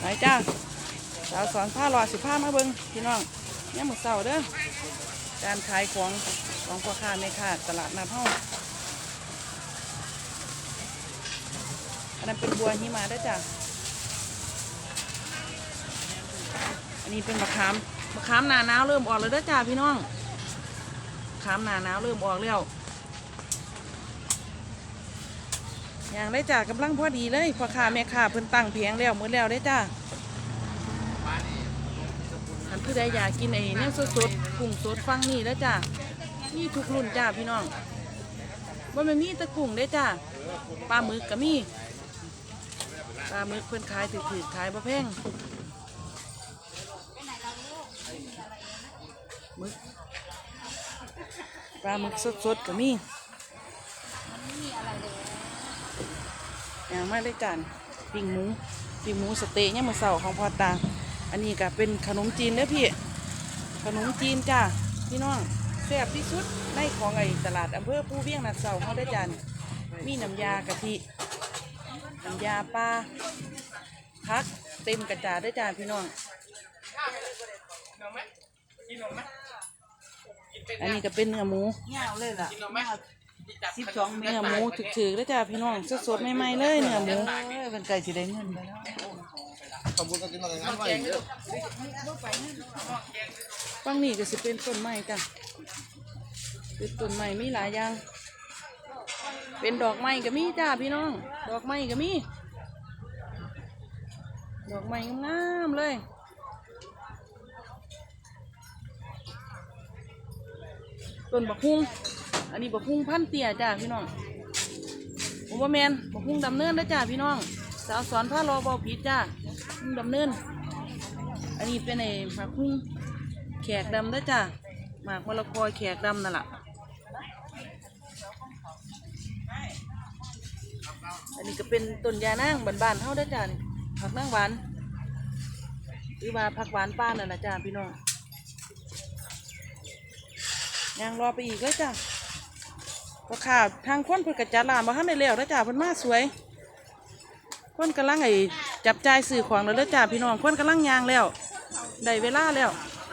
ไหนจ้าสาวสอนผ้ารอสิผ้ามาเบิ้งพี่น้องเนี่ยหมดเสาเด้อการขายของของพ่อค้าแม่ค้าตลาดนัดห้องอันนั้นเป็นบัวหิมะเด้อจ้าอันนี้เป็นมะขามมะขามหนาหนาวเริ่มออกแล้วเด้อจ้าพี่น้องมะขามหนาหนาวเริ่มออกแล้ว อย่างได้จ้ากำลังพอดีเลยพ่อค้าแม่ค้าเพิ่นตั้งเพียงแล้วหมดแล้วได้จ้าอันผู้ใดอยากกินไอ้เนี่ยสดๆกุ้งสดฟังนี่แล้วจ้ามีทุกรุ่นจ้าพี่น้องว่ามันมีตะกุ้งได้จ้าปลาหมึกก็มีปลาหมึกเพิ่นขายถือๆขายบ่แพงหมึกปลาหมึกสดๆก็มี อย่างไม่ได้จานปิ้งหมูปิ้งหมูสเต๊ะเนี่ยมมือเสาของพอตา อันนี้ก็เป็นขนมจีนเด้อพี่ ขนมจีนจ้าพี่น้องแซ่บที่สุดในของไอ้ตลาดอำเภอผู้เวียงนัดเสาเขาได้จานมีน้ำยากะทิน้ำยาปลาพักเต็มกระจาดได้จานพี่น้องอันนี้ก็เป็นเนื้อหมูเงาเลยล่ะ เมเนื้ตอรหมูถึกๆแล้วจ้าพี่น้องสดๆใหม่ๆเลยเนื้อหมูเป็นไก่สีแดงเงินไปแล้วขบวนการกินอะไรงั้นไว้เยอะฟังนี่ก็สิเป็นต้นไม้จ้ะเป็นต้นไม้มีหลายอย่าง เป็นดอกไม้ก็มีจ้าพี่น้อง ดอกไม้ก็มี ดอกไม้งามๆเลยต้นบักฮุง อันนี้บักฮุงพันเตี้ยจ้าพี่น้องผมว่าแมนบักฮุงดำเนินนะจ้าพี่น้อง สาวสอนผ้ารอบอผิดจ้าฮุงดำเนิน อันนี้เป็นไอ้ผักฮุงแขกดำเด้อจ้ะหมากมะละกอแขกดำนั่นแหละอันนี้ก็เป็นต้นยานางบ้านๆเฮาเด้จ้ะนี่ผักนางหวานหรือว่าผักหวานป้านั่นนะจ้ะพี่น้องยังรอไปอีกเลยจ้ะ ราคาทางคนเพิ่นกระจัดร้านบ่ทันได้แล้วเด้อจ้ะเพิ่นมาสวยคนกำลังไอ้จับจ่ายซื้อของแล้วเด้อจ้ะพี่น้องคนกำลังยางแล้วได้เวลาแล้ว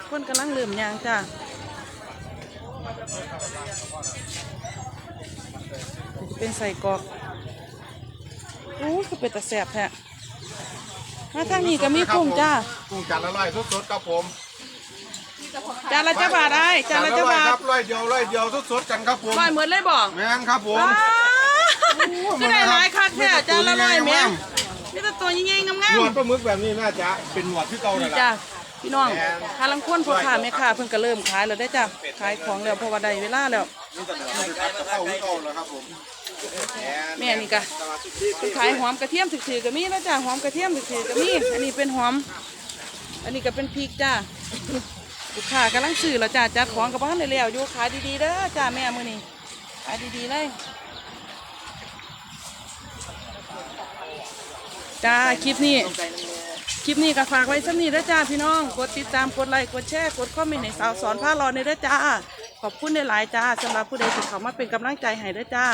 คนกำลังเริ่มยางจ้าเป็นใส่กอกโอ้คือเป็นตะแสบแท้มาทางนี้ก็มีกุ้งจ้ากุ้งจานละร้อยสดๆครับผม จานละเจ้าบาทได้จานละเจ้าบาคทรับร้อยเดียวร้อยเดียวสดๆกันครับผมร้อยเหมือนเลยบอกแม่นครับผมว้าก็ได้หลายคักแท้จานละร้อยแม่นี่แต่ตัวใหญ่ๆงามหนวดปลาหมึกแบบนี้น่าจะเป็นหนวดที่เก่าๆเลยนี่ล่ะจ้าพี่น้องทาลังคนพ่อค้าแม่ค้าเพิ่นก็เริ่มขายแล้วได้อจ้าขายของแล้วเพราะว่าได้เวลาแล้วนี่แต่เก่าที่เก่าแล้วครับผมแม่นี่กะขายหอมกระเทียมถือๆก็มีแล้วจ้าหอมกระเทียมถือๆก็มีอันนี้เป็นหอม อันนี้ก็เป็นพริกจ้า ลูกค้ากำลังซื้อแล้วจ้าจัดของกับบ้านได้แล้วอยู่ขายดีๆเด้อจ้าแม่มือนี้ขายดีๆเลยจ้าคลิปนี้คลิปนี้ก็ฝากไว้สักนี้เด้อจ้าพี่น้อง กดติดตามกดไลค์กดแชร์กดคอมเมนต์ให้สาวสอนผ้ารอในเด้อจ้า ขอบคุณในหลายจ้าสำหรับผู้ใดที่เขามาเป็นกำลังใจให้เด้อจ้า